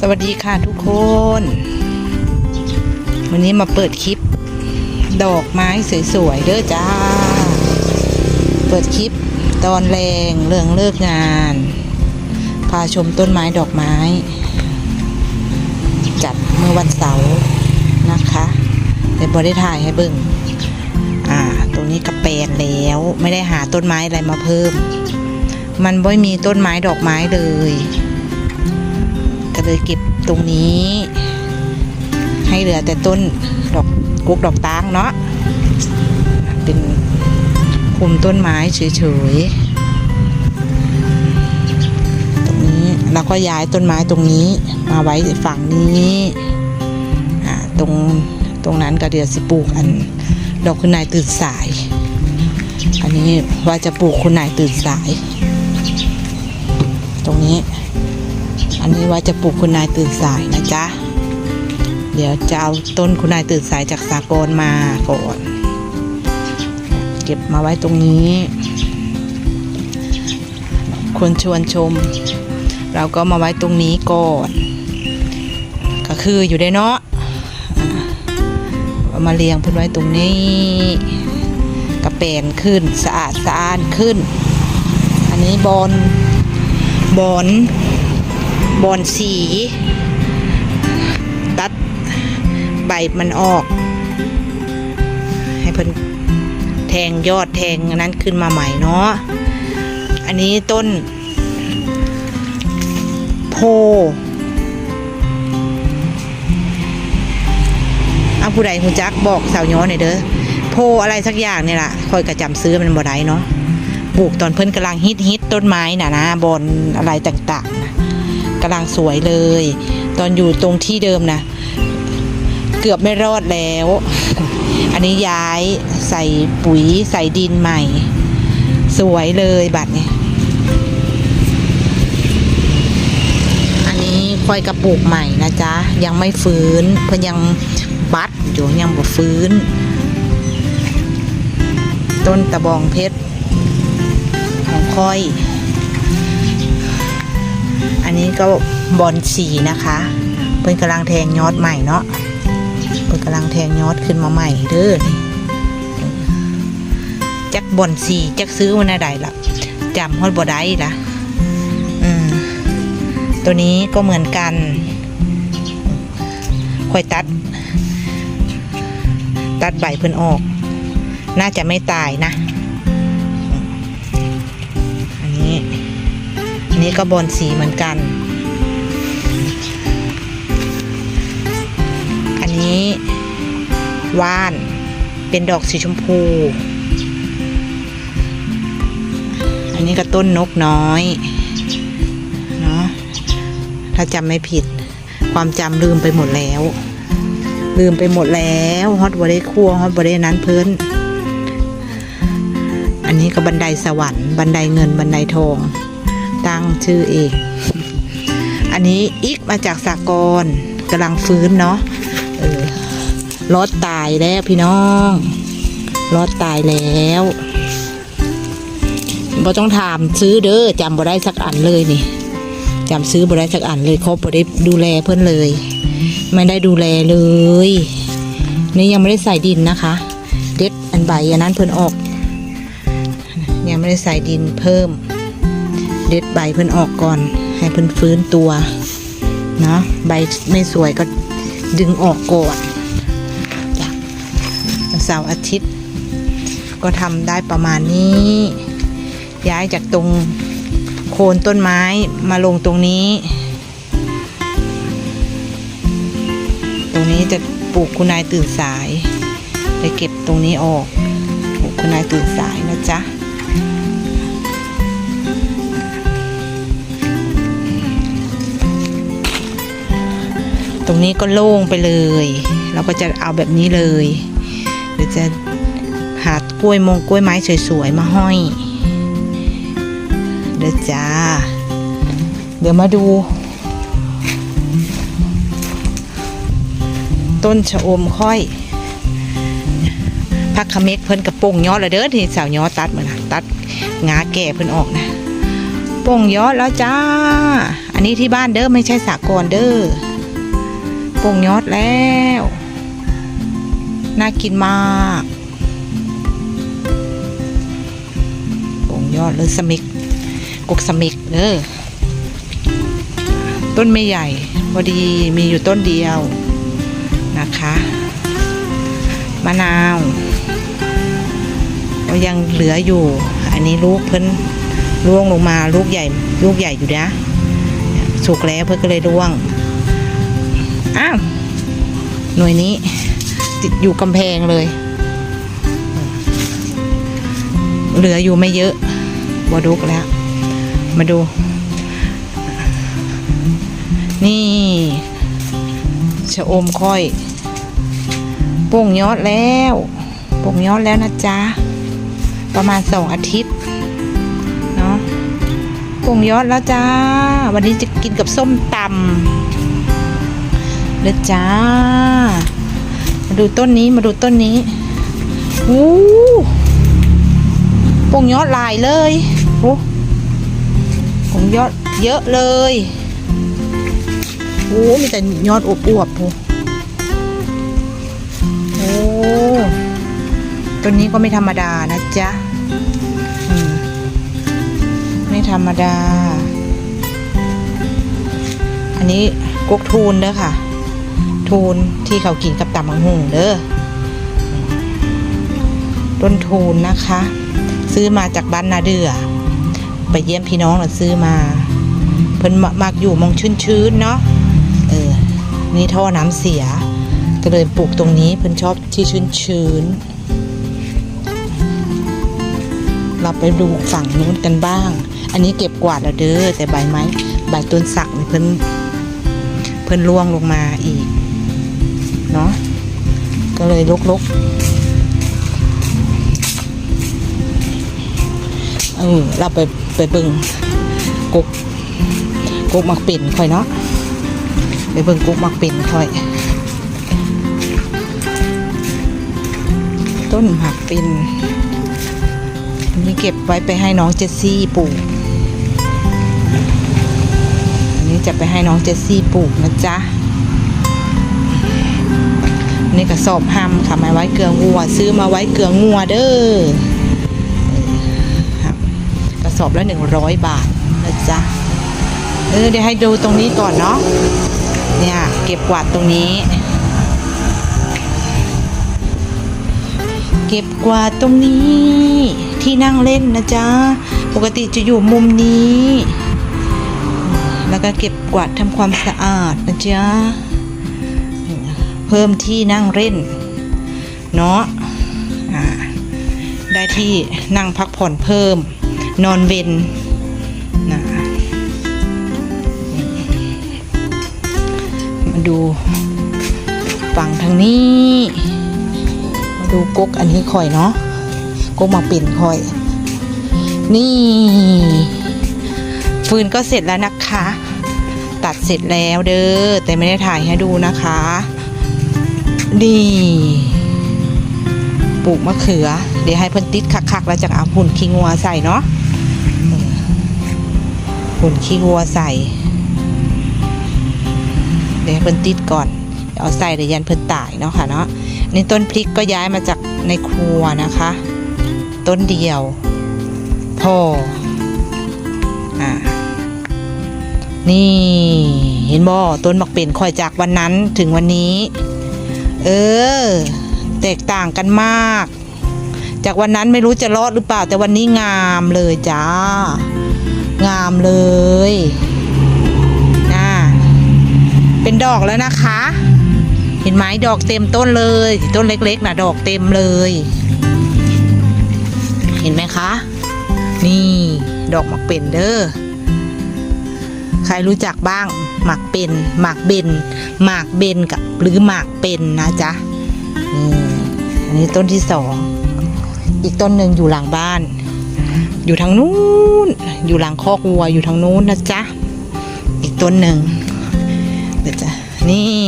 สวัสดีค่ะทุกคน วันนี้มาเปิดคลิป ดอกไม้สวยๆเด้อจ้า เปิดคลิปตอนแรงเรื่องเลิกงาน พาชมต้นไม้ดอกไม้ จัดเมื่อวันเสาร์นะคะแต่บอได้ถ่ายให้เบิ่งอ่า ตรงนี้กระแปลนแล้วไม่ได้หาต้นไม้อะไรมาเพิ่ม มันไม่มีต้นไม้ดอกไม้เลย ก็เลยเก็บตรงนี้ ให้เหลือแต่ต้นดอกกุกดอกตางเนาะเป็นคุมต้นไม้เฉยๆตรงนี้แล้วก็ย้ายต้นไม้ตรงนี้มาไว้ฝั่งนี้ตรงตรงนั้นก็เดี๋ยวสิปลูกอันดอกคุณนายตื่นสาย อันนี้ว่าจะปลูกคุณนายตื่นสาย ตรงนี้ อันนี้ว่าจะปลูกคุณนายตื่นสายนะจ๊ะ เดี๋ยวจะเอาต้นคุณนายตื่นสายจากสากลมาก่อน เก็บมาไว้ตรงนี้ ควรชวนชม เราก็มาไว้ตรงนี้ก่อน ก็คืออยู่ได้เนาะอ่าเอมาเรียงเพื่อนไว้ตรงนี้กระแปนขึ้นสะอาดสะอ้านขึ้น อันนี้บอลบอล บอลสี ตัดใบมันออก ให้เพิ่นแทงยอดแทงนั้นขึ้นมาใหม่เนาะ อันนี้ต้น โพเอาผู้ใดหูจักบอกสาวย้อนหน่อยเด้อโพอะไรสักอย่างเนี่ยล่ะคอยกระจำซื้อมันบ่ได้เนาะปลูกตอนเพิ่นกำลังฮิตฮิตต้นไม้น่ะนะบอนอะไรต่างๆ กำลังสวยเลย ตอนอยู่ตรงที่เดิมนะ เกือบไม่รอดแล้ว อันนี้ย้ายใส่ปุ๋ยใส่ดินใหม่ สวยเลยบัดนี้อันนี้ค่อยกระปลูกใหม่นะจ๊ะ ยังไม่ฟื้น เพิ่นยังบัดอยู่ยังบ่ฟื้น ต้นตะบองเพชรของค่อย อันนี้ก็บอนสีนะคะเพิ่นกำลังแทงยอดใหม่เนาะเพิ่นกำลังแทงยอดขึ้นมาใหม่เด้อนี่จักบอนสีจักซื้อวันใดล่ะจำฮอดบ่ได้ล่ะอืมตัวนี้ก็เหมือนกันค่อยตัด ตัดใบเพิ่นออก น่าจะไม่ตายนะ นี้ก็บอนสีเหมือนกัน อันนี้ว่านเป็นดอกสีชมพู อันนี้ก็ต้นนกน้อย เนาะ ถ้าจำไม่ผิด ความจำลืมไปหมดแล้ว ลืมไปหมดแล้วฮอตบอได้คั่วฮอตบอได้นั้นเพิ่นอันนี้ก็บันไดสวรรค์ บันไดเงินบันไดทอง ตั้งชื่อเอง อันนี้อีกมาจากสากลกำลังฟื้นเนาะเออรถตายแล้วพี่น้องรถตายแล้วบ่ต้องถามซื้อเด้อจำบ่ได้สักอันเลยนี่จำซื้อบ่ได้สักอันเลยครบบ่ได้ดูแลเพื่อนเลย ไม่ได้ดูแลเลย นี่ยังไม่ได้ใส่ดินนะคะ เด็ดอันใบอันนั้นเพิ่นออก ยังไม่ได้ใส่ดินเพิ่ม เด็ดใบเพิ่นออกก่อน ให้เพิ่นฟื้นตัวเนาะใบไม่สวยก็ดึงออกก่อนจ้ะวันเสาร์อาทิตย์ ก็ทำได้ประมาณนี้ ย้ายจากตรงโคนต้นไม้มาลงตรงนี้ ตรงนี้จะปลูกคุณนายตื่นสาย ไปเก็บตรงนี้ออก ปลูกคุณนายตื่นสายนะจ๊ะ ตรงนี้ก็โล่งไปเลย เราก็จะเอาแบบนี้เลยเดี๋ยวจะหากล้วยมงกล้วยไม้สวยๆมาห้อยเดี๋ยวจ้า เดี๋ยวมาดู ต้นชะอมค่อยพักขเมกเพิ่นกระโปงยอดแล้วเด้อที่สาวยอดตัดเหมือนตัดงาแก่เพิ่นออกนะโป่งยอดแล้วจ้า อันนี้ที่บ้านเด้อไม่ใช่สากลเด้อ โป่งยอดแล้ว น่ากินมากโป่งยอดเลยสมิกกกสมิกเด้อต้นไม่ใหญ่พอดีมีอยู่ต้นเดียวนะคะมะนาวยังเหลืออยู่ อันนี้ลูกเพิ่นร่วงลงมาลูกใหญ่ ลูกใหญ่อยู่นะสุกแล้วเพิ่นก็เลยร่วง อ้าว หน่วยนี้ ติดอยู่กำแพงเลย เหลืออยู่ไม่เยอะบวดุกแล้ว มาดู นี่ชะอมค่อยโป่งยอดแล้วโป่งยอดแล้วนะจ๊ะ ประมาณสองอาทิตย์ เนาะโป่งยอดแล้วจ้า วันนี้จะกินกับส้มตำ เลยจ้า มาดูต้นนี้มาดูต้นนี้อู้โป่งยอดลายเลยโอ้โป่งยอดเยอะเลยโอ้มีแต่ยอดอวบๆโอ้โอ้ต้นนี้ก็ไม่ธรรมดานะจ๊ะไม่ธรรมดา อันนี้กกทูนเด้อค่ะ ทูนที่เขากินกับตำมังหุงเด้อต้นทูนนะคะ ซื้อมาจากบ้านนาเดือ ไปเยี่ยมพี่น้องเราซื้อมา เพิ่นมากอยู่มองชื้นๆเนาะเออนี่ท่อน้ำเสีย ก็เลยปลูกตรงนี้เพิ่นชอบที่ชื้นๆเราไปดูฝั่งนู้นกันบ้าง อันนี้เก็บกวาดแล้วเด้อแต่ใบไม้ใบต้นสักเพิ่นเพิ่นร่วงลงมาอีก เนาะก็เลยลกๆเออเราไปไปเบิ่งกุกกุกมักปิ่นค่อยเนาะไปเบิ่งกุกมักปิ่นค่อย ต้นหักปิ่นนนี้เก็บไว้ไปให้น้องเจสซี่ปลูกอันนี้จะไปให้น้องเจสซี่ปลูกนะจ๊ะ นี่กระสอบห้ำค่ะมาไว้เกลืองัว ซื้อมาไว้เกลืองัวเด้อกระสอบละหนึ่งร้อยบาทนะจ๊ะเออเดี๋ยวให้ดูตรงนี้ก่อนเนาะเนี่ยเก็บกวาดตรงนี้ เก็บกวาดตรงนี้ ที่นั่งเล่นนะจ๊ะปกติจะอยู่มุมนี้ แล้วก็เก็บกวาดทำความสะอาดนะจ๊ะ พิ่มที่นั่งเล่นเนาะได้ที่นั่งพักผ่อนเพิ่ม นอนเวนนะมาดูฝั่งทางนี้ มาดูกกอันนี้คอยเนาะกกมาปิ่นคอย นี่ ฟืนก็เสร็จแล้วนะคะ ตัดเสร็จแล้วเด้อแต่ไม่ได้ถ่ายให้ดูนะคะ นี่ ปลูกมะเขือ เดี๋ยวให้เพิ่นติดคักๆ แล้วจะเอาหุ่นขี้งัวใส่เนาะหุ่นขี้งัวใส่ เดี๋ยวเพิ่นติดก่อนเเอาใส่เดี๋ยวยันเพิ่นตายเนาะค่ะเนาะนี่ต้นพริกก็ย้ายมาจากในครัวนะคะ ต้นเดียวพออ่านี่ เห็นบ่ต้นมักเป็นคอยจากวันนั้นถึงวันนี้ เออ แตกต่างกันมาก จากวันนั้นไม่รู้จะรอดหรือเปล่า แต่วันนี้งามเลยจ้า งามเลยน่าเป็นดอกแล้วนะคะ เห็นไหมดอกเต็มต้นเลย ต้นเล็กๆนะดอกเต็มเลย เห็นไหมคะ นี่ดอกหมักเป็นเด้อ ใครรู้จักบ้าง หมากเป็น หมากเบน หมากเบนกับหรือหมากเป็นนะจ๊ะนี่อันนี้ต้นที่สอง อีกต้นหนึ่งอยู่หลังบ้าน อยู่ทางนู้น อยู่หลังคอกวัวอยู่ทางนู้นนะจ๊ะ อีกต้นหนึ่งเดี๋ยวจ้ะ นี่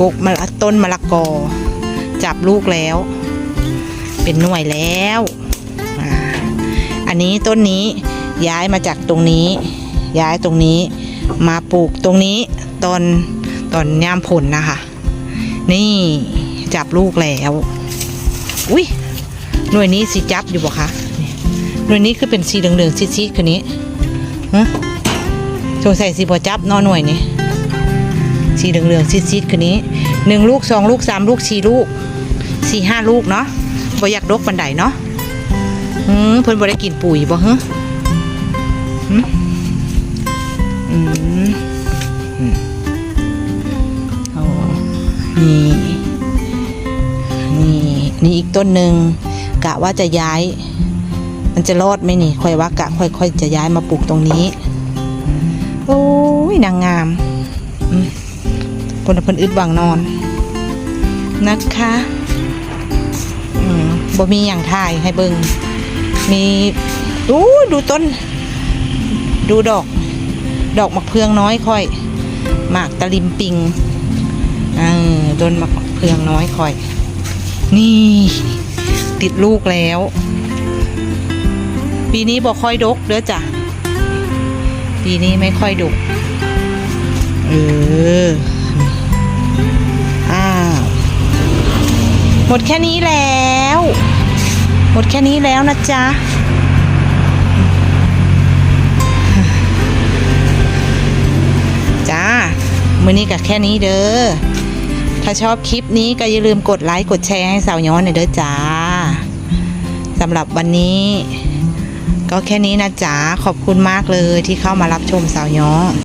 กกมะละต้นมะละกอ จับลูกแล้ว เป็นหน่วยแล้ว อันนี้ต้นนี้ย้ายมาจากตรงนี้ ย้ายตรงนี้ มาปลูกตรงนี้ตอนตอนยามผลนะคะ นี่จับลูกแล้วอุ้ยหน่วยนี้สิจับอยู่บ่คะหน่วยนี้คือเป็นสีเหลืองๆซีดๆคืนนี้ฮะสงสัยสิบ่จับนอหน่วยนี้สีเหลืองๆซีดๆคืนนี้หนึ่งลูกสองลูกสามลูกสี่ลูกสี่ห้าลูกเนาะบ่อยากดกบันไดเนาะอืมเพิ่นบ่ได้กินปุ๋ยบ่ฮะ นี่นี่นี่อีกต้นหนึ่งกะว่าจะย้าย มันจะรอดไหมนี่ค่อยว่ากะค่อยๆจะย้ายมาปลูกตรงนี้ โอ้ยนางงามอืมพลเพิ่นอึดวางนอน นะคะอืมบ่มีอย่างถ่ายให้เบิงมีดูดูต้น ดูดอก ดอกมะเพืองน้อยค่อยหมากตะลิมปิง เออต้นมะเพืองน้อยคอย นี่ ติดลูกแล้ว ปีนี้บอกค่อยดกเด้อจ้ะ ปีนี้ไม่ค่อยดก เออ อ้าว หมดแค่นี้แล้ว หมดแค่นี้แล้วนะจ๊ะจ้า มือนี้ก็แค่นี้เด้อ ถ้าชอบคลิปนี้ก็อย่าลืมกดไลค์กดแชร์ให้สาวย้อนหน่อยเด้อจ้าสำหรับวันนี้ ก็แค่นี้นะจ๊ะขอบคุณมากเลยที่เข้ามารับชมสาวย้อน